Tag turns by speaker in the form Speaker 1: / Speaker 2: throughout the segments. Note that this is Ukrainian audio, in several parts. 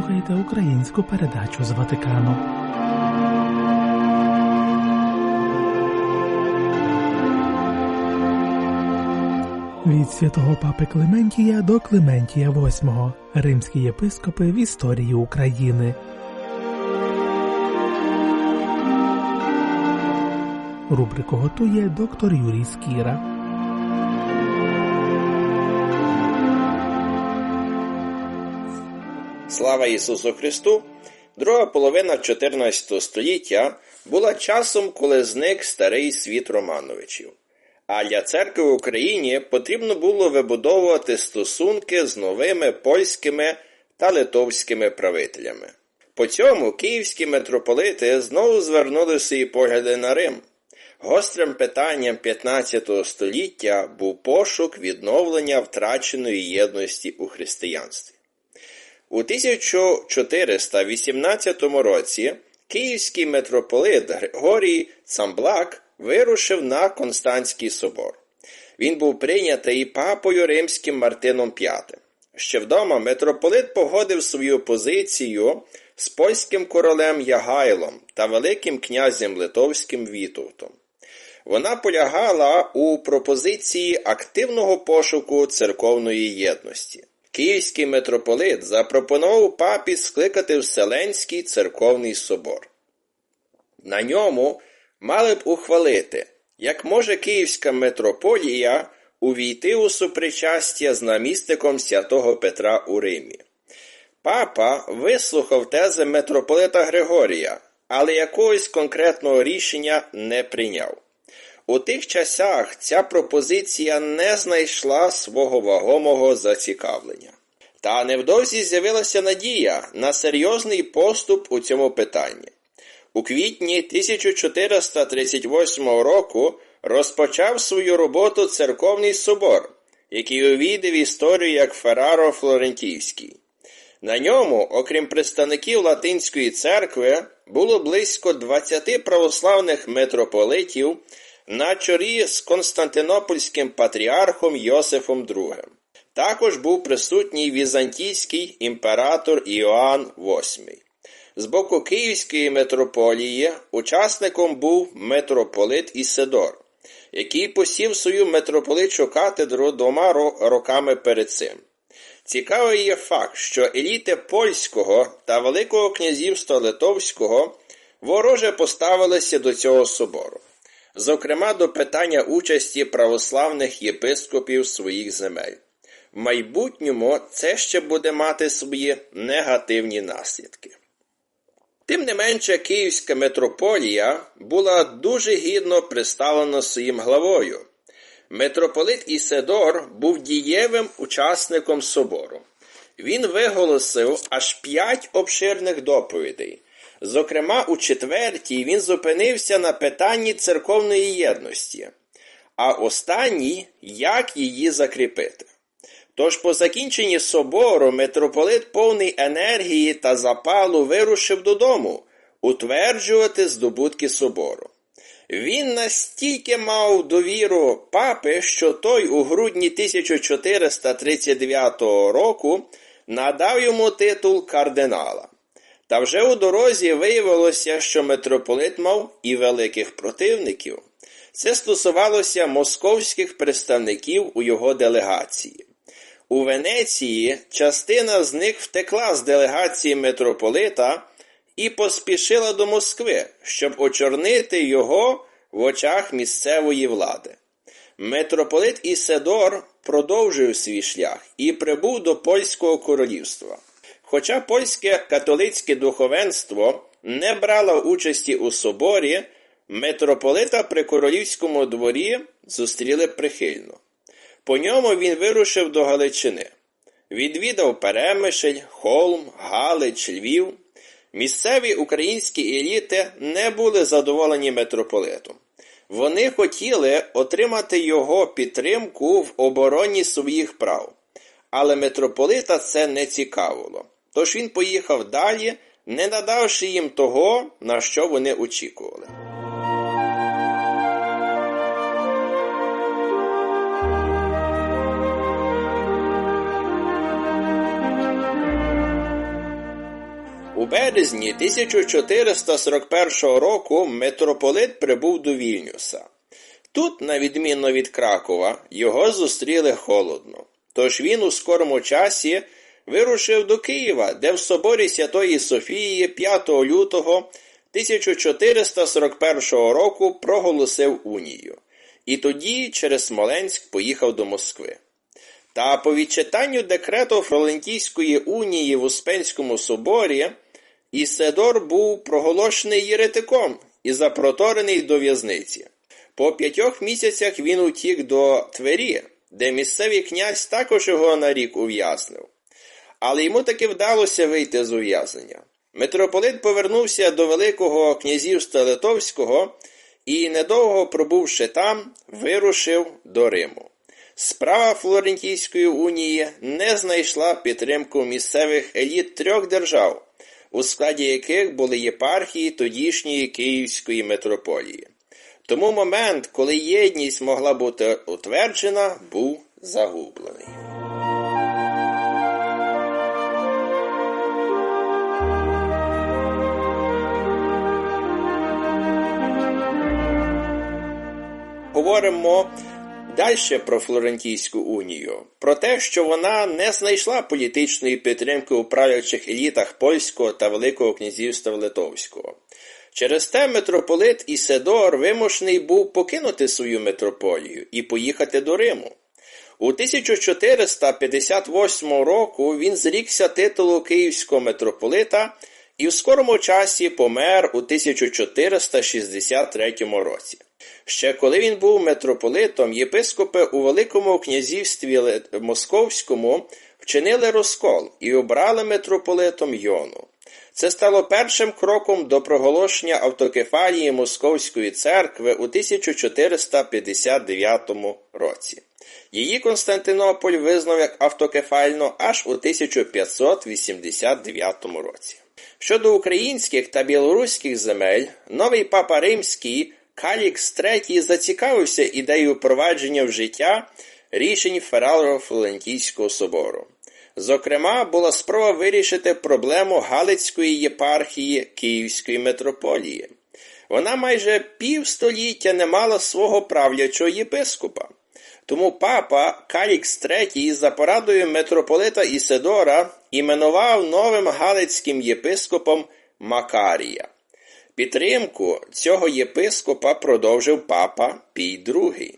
Speaker 1: слухаєте українську передачу з Ватикану. Від святого папи Клементія до Клементія VIII. Римські єпископи в історії України. Рубрику готує доктор Юрій Скіра.
Speaker 2: Слава Ісусу Христу! Друга половина 14 століття була часом, коли зник старий світ Романовичів. А для церкви в Україні потрібно було вибудовувати стосунки з новими польськими та литовськими правителями. По цьому київські митрополити знову звернули свої погляди на Рим. Гострим питанням 15 століття був пошук відновлення втраченої єдності у християнстві. У 1418 році київський митрополит Григорій Цамблак вирушив на Константський собор. Він був прийнятий папою римським Мартином V. Ще вдома митрополит погодив свою позицію з польським королем Ягайлом та Великим князем Литовським Вітовтом. Вона полягала у пропозиції активного пошуку церковної єдності. Київський митрополит запропонував папі скликати Вселенський церковний собор. На ньому мали б ухвалити, як може Київська митрополія увійти у супричастя з намісником святого Петра у Римі. Папа вислухав тези митрополита Григорія, але якогось конкретного рішення не прийняв. У тих часах ця пропозиція не знайшла свого вагомого зацікавлення. Та невдовзі з'явилася надія на серйозний поступ у цьому питанні. У квітні 1438 року розпочав свою роботу церковний собор, який увійде в історію як Ферраро Флорентійський. На ньому, окрім представників Латинської церкви, було близько 20 православних митрополитів на чолі з Константинопольським патріархом Йосифом II. Також був присутній візантійський імператор Іоанн VIII. З боку Київської митрополії учасником був митрополит Ісидор, який посів свою митрополитчу катедру двома роками перед цим. Цікавий є факт, що еліти польського та Великого князівства Литовського вороже поставилися до цього собору зокрема до питання участі православних єпископів своїх земель. В майбутньому це ще буде мати свої негативні наслідки. Тим не менше, Київська митрополія була дуже гідно представлена своїм главою. Митрополит Ісидор був дієвим учасником собору. Він виголосив аж п'ять обширних доповідей, Зокрема, у четвертій він зупинився на питанні церковної єдності, а останній як її закріпити. Тож по закінченні собору митрополит повний енергії та запалу вирушив додому утверджувати здобутки собору. Він настільки мав довіру папи, що той у грудні 1439 року надав йому титул кардинала. Та вже у дорозі виявилося, що митрополит мав і великих противників. Це стосувалося московських представників у його делегації. У Венеції частина з них втекла з делегації митрополита і поспішила до Москви, щоб очорнити його в очах місцевої влади. Митрополит Іседор продовжив свій шлях і прибув до Польського королівства. Хоча польське католицьке духовенство не брало участі у соборі, митрополита при королівському дворі зустріли прихильно. По ньому він вирушив до Галичини. Відвідав Перемишель, Холм, Галич, Львів. Місцеві українські еліти не були задоволені митрополитом. Вони хотіли отримати його підтримку в обороні своїх прав, але митрополита це не цікавило. Тож він поїхав далі, не надавши їм того, на що вони очікували. У березні 1441 року митрополит прибув до Вільнюса. Тут, на відміну від Кракова, його зустріли холодно. Тож він у скорому часі вирушив до Києва, де в соборі Святої Софії 5 лютого 1441 року проголосив унію. І тоді через Смоленськ поїхав до Москви. Та по відчитанню декрету Фролентійської унії в Успенському соборі Іседор був проголошений єретиком і запроторений до в'язниці. По п'ятьох місяцях він утік до Твері, де місцевий князь також його на рік ув'язнив. Але йому таки вдалося вийти з ув'язнення. Митрополит повернувся до Великого князівства Литовського і, недовго пробувши там, вирушив до Риму. Справа Флорентійської унії не знайшла підтримку місцевих еліт трьох держав, у складі яких були єпархії тодішньої Київської митрополії. Тому момент, коли єдність могла бути утверджена, був загублений. Говоримо далі про Флорентійську унію, про те, що вона не знайшла політичної підтримки у правлячих елітах польського та Великого князівства Литовського. Через те митрополит Іседор вимушений був покинути свою митрополію і поїхати до Риму. У 1458 року він зрікся титулу Київського митрополита і в скорому часі помер у 1463 році. Ще коли він був митрополитом, єпископи у Великому князівстві Московському вчинили розкол і обрали митрополитом Йону. Це стало першим кроком до проголошення автокефалії Московської церкви у 1459 році. Її Константинополь визнав як автокефальну аж у 1589 році. Щодо українських та білоруських земель, новий папа Римський Калікс III зацікавився ідеєю впровадження в життя рішень Фералро-Флорентійського собору. Зокрема, була спроба вирішити проблему Галицької єпархії Київської митрополії. Вона майже півстоліття не мала свого правлячого єпископа. Тому папа Калікс III за порадою митрополита Ісидора іменував новим Галицьким єпископом Макарія. Підтримку цього єпископа продовжив папа Пій II.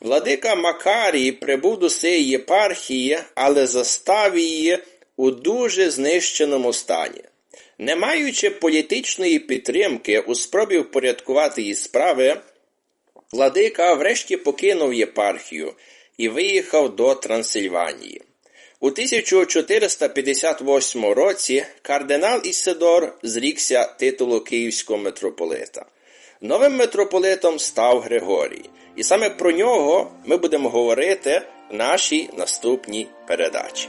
Speaker 2: Владика Макарій прибув до цієї єпархії, але застав її у дуже знищеному стані. Не маючи політичної підтримки у спробі впорядкувати її справи, владика врешті покинув єпархію і виїхав до Трансильванії. У 1458 році кардинал Ісидор зрікся титулу Київського митрополита. Новим митрополитом став Григорій, і саме про нього ми будемо говорити в нашій наступній передачі.